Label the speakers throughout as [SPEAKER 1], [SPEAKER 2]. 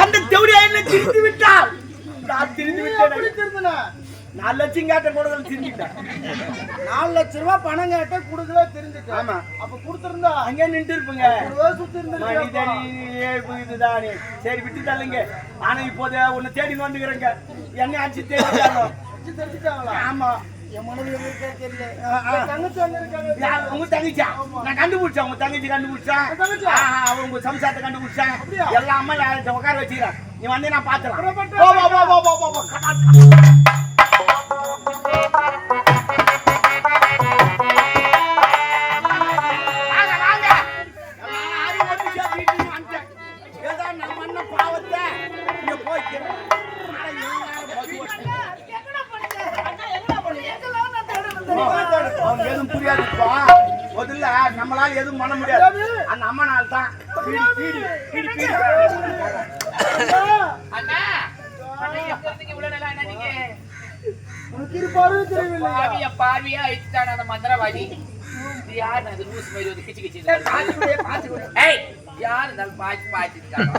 [SPEAKER 1] அந்த தேவடியா என்ன திரிந்து விட்டால்? நான்
[SPEAKER 2] எப்படி
[SPEAKER 1] விட்டேன்? நாலு லட்சம் கேட்ட கூடதல் திருந்திட்டேன்
[SPEAKER 2] நாலு லட்ச ரூபாய் பணம் கேட்ட குடுக்கல தெரிஞ்சுட்டு
[SPEAKER 1] ஆமா.
[SPEAKER 2] அப்ப கொடுத்திருந்தா?
[SPEAKER 1] அங்கே நின்று இருப்பீங்க
[SPEAKER 2] சுத்தி
[SPEAKER 1] இதுதானே சரி விட்டு தள்ளுங்க ஆனா இப்போது உன்னை தேடி வந்துக்கிறேங்க. என்ன ஆச்சு
[SPEAKER 2] தெரிஞ்சுட்டாங்களா?
[SPEAKER 1] ஆமா.
[SPEAKER 2] என் மனைவி எங்க இருக்கா தெரியல. தங்கச்சி
[SPEAKER 1] யா, உங்க தங்கச்சியா நான் கண்டுபிடிச்சேன் உங்க தங்கச்சி கண்டுபிடிச்சேன்
[SPEAKER 2] உங்க தங்கச்சியா?
[SPEAKER 1] ஆ, ஆ, அவ உங்க சம்சாரத்தை கண்டுபிடிச்சேன்
[SPEAKER 2] அப்படியா?
[SPEAKER 1] எல்லாம் அம்மா யார்கிட்ட உட்கார வச்சுக்கிறேன் நீ வந்து நான் பாத்துறேன் நம்மளால எதுவும் பண்ண முடியாது அந்த அம்மனால் தான்.
[SPEAKER 3] அண்ணா இவ்வளவு நாளா அண்ணா நீங்க? பாவியா அழிச்சுட்டானா அந்த மந்திரவாதி. இது யாரு அது லூசு மாதிரி வந்து கிச்சு கிச்சு யாரு இருந்தாலும் பாய்ச்சி பாய்ச்சி இருக்காங்க.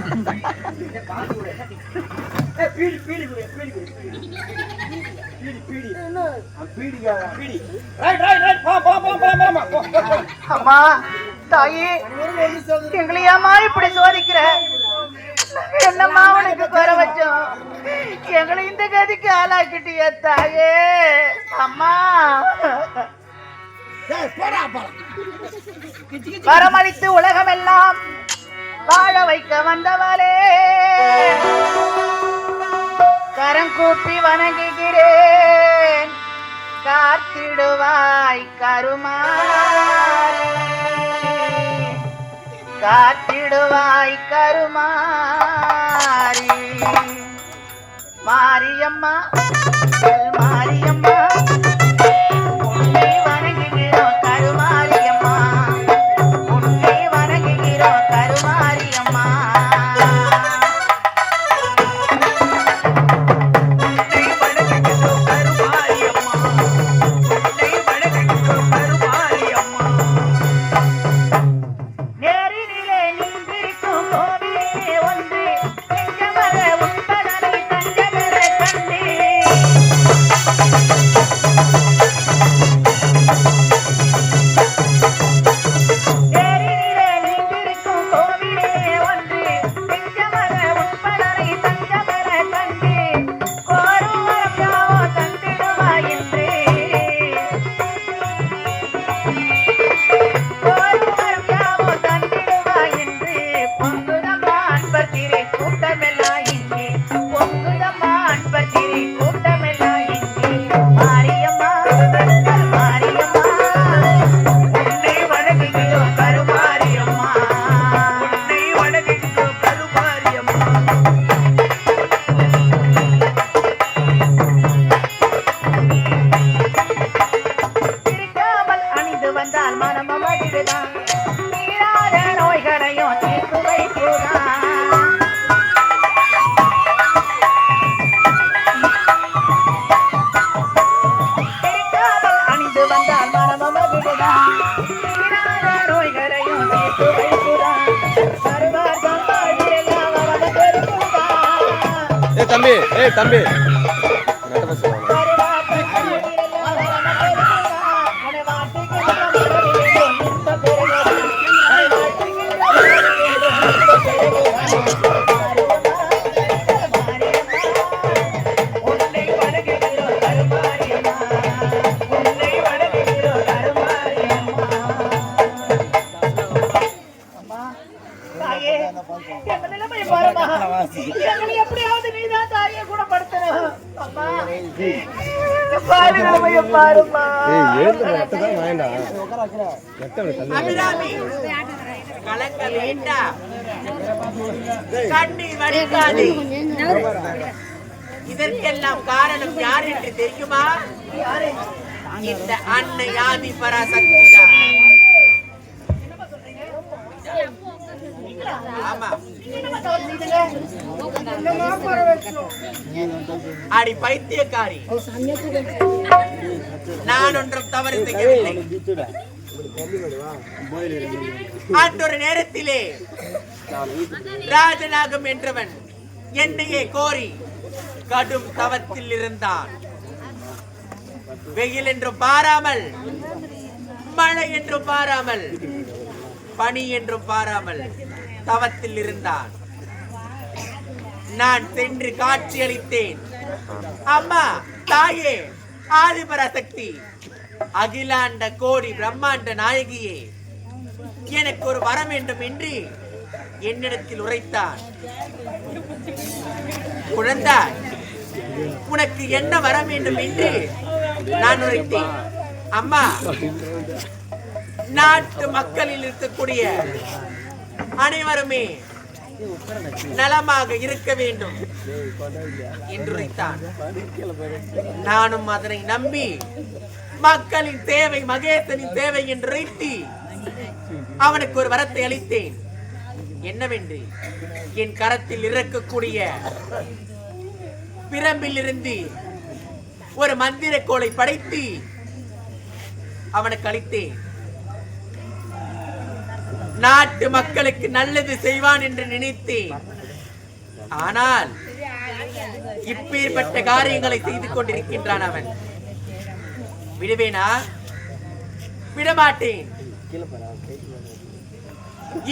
[SPEAKER 1] ஏய், பாத்து கொடு. ஏய், பீடி, பீடி கொடு, பீடி கொடு, பீடி. பீடி, பீடி.
[SPEAKER 2] என்ன?
[SPEAKER 1] ஆ, பீடிக்கா, பீடி. Right, right, right. போ, போ, போ, போ, போம்மா, போ, போ, போ.
[SPEAKER 4] அம்மா தாயே எங்களை ஏமா இப்படி சோதிக்கிற என்னம்மா உனக்கு குறை வச்சோம் எங்களை இந்த கதிக்கு ஆளாக்கிட்டிய தாயே அம்மா. வரமளித்து உலகமெல்லாம் வாழ வைக்க வந்தவளே கரம் கூப்பி வணங்குகிறேன். காத்திடுவாய் கருமாரி காத்திடுவாய் கருமாரி மாரியம்மா மாரியம்மா.
[SPEAKER 5] தம்பி.
[SPEAKER 6] இதற்கெல்லாம் காரணம் யார் என்று தெரியுமா? இந்த அன்னை ஆதி பராசக்தி தான் ஆமா. அடி பைத்தியக்காரி. நான் ஒன்றும் தவறு செய்யவில்லை. அன்றொரு நேரத்திலே ராஜநாகம் என்றவன் என்னையே கோரி கடும் தவத்தில் இருந்தான். வெயில் என்று பாராமல் மழை என்று பாராமல் பனி என்று பாராமல் தவத்தில் இருந்தான். நான் சென்று காட்சியளித்தேன். அம்மா தாயே ஆதிபராசக்தி அகிலாண்ட கோடி பிரம்மாண்ட நாயகியே எனக்கு ஒரு வரம் வேண்டும் என்று என்னிடத்தில் உரைத்தான் குழந்தாய் உனக்கு என்ன வர வேண்டும் என்று நான் உரைத்தேன். அம்மா நாட்டு மக்களில் இருக்கக்கூடிய அனைவருமே நலமாக இருக்க வேண்டும். என்று நானும் அதனை நம்பி மக்களின் தேவை மகேசனின் தேவை என்று அவனுக்கு ஒரு வரத்தை அளித்தேன். என்னவென்று என் கரத்தில் இருக்கக்கூடிய பிரம்பில் இருந்து ஒரு மந்திர கோளை படைத்து அவனுக்கு அளித்தேன். நாட்டு மக்களுக்கு நல்லது செய்வான் என்று நினைத்தேன். ஆனால் இப்பேற்பட்ட காரியங்களை செய்து கொண்டிருக்கின்றான் அவன். விடுவேனா? விடமாட்டேன்.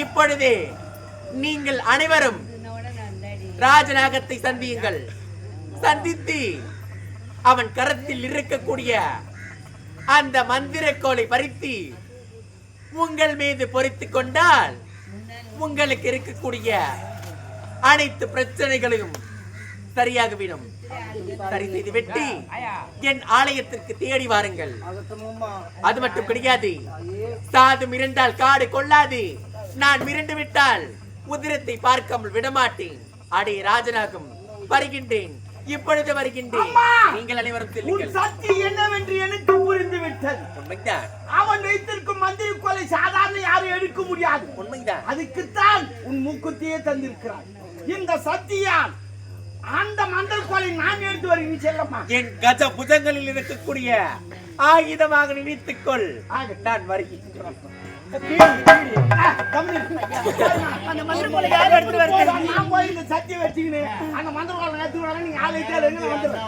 [SPEAKER 6] இப்பொழுதே நீங்கள் அனைவரும் ராஜநாகத்தை சந்தியுங்கள். சந்தித்து அவன் கரத்தில் இருக்கக்கூடிய அந்த மந்திரக்கோலை பறித்து உங்கள் மீது பொறித்து கொண்டால் உங்களுக்கு இருக்கக்கூடிய அனைத்து பிரச்சனைகளையும் சரியாகிவிடும். சரி செய்து வெட்டி என் ஆலயத்திற்கு தேடி வாருங்கள். அது மட்டும் கிடையாது. சாது மிரண்டால் காடு கொள்ளாது. நான் மிரண்டு விட்டால் உதிரத்தை பார்க்காமல் விடமாட்டேன். அடே ராஜனாகும் வருகின்றேன். இப்பொழுது வருகின்றேன்! நீங்கள் அனைவரும்
[SPEAKER 1] உன் சக்தி என்னவென்று எனக்கு புரிந்து விட்டது
[SPEAKER 6] உண்மைதான்.
[SPEAKER 1] அவன் வைத்திருக்கும் மந்திரி கொலை சாதாரண யாரும் எடுக்க முடியாது.
[SPEAKER 6] உண்மைதான்.
[SPEAKER 1] அதுக்குத்தான் உன் மூக்குத்தியே தந்திருக்கிறான் இந்த சக்தியால் அந்த மந்தல் கொலை நான் எடுத்து வருகிறேன் செல்லம்மா.
[SPEAKER 6] என் கஜ புஜங்களில் இருக்கக்கூடிய ஆயுதமாக நினைத்துக்கொள். நான் வருகிறேன்
[SPEAKER 4] அந்த மந்திர கோலை யார் எடுத்து வருது
[SPEAKER 1] நான் போய் இந்த சத்தியை வச்சுக்கினேன் அந்த மந்திர எடுத்து வரேன் நீங்க ஆளை தேவை வந்துடுறேன்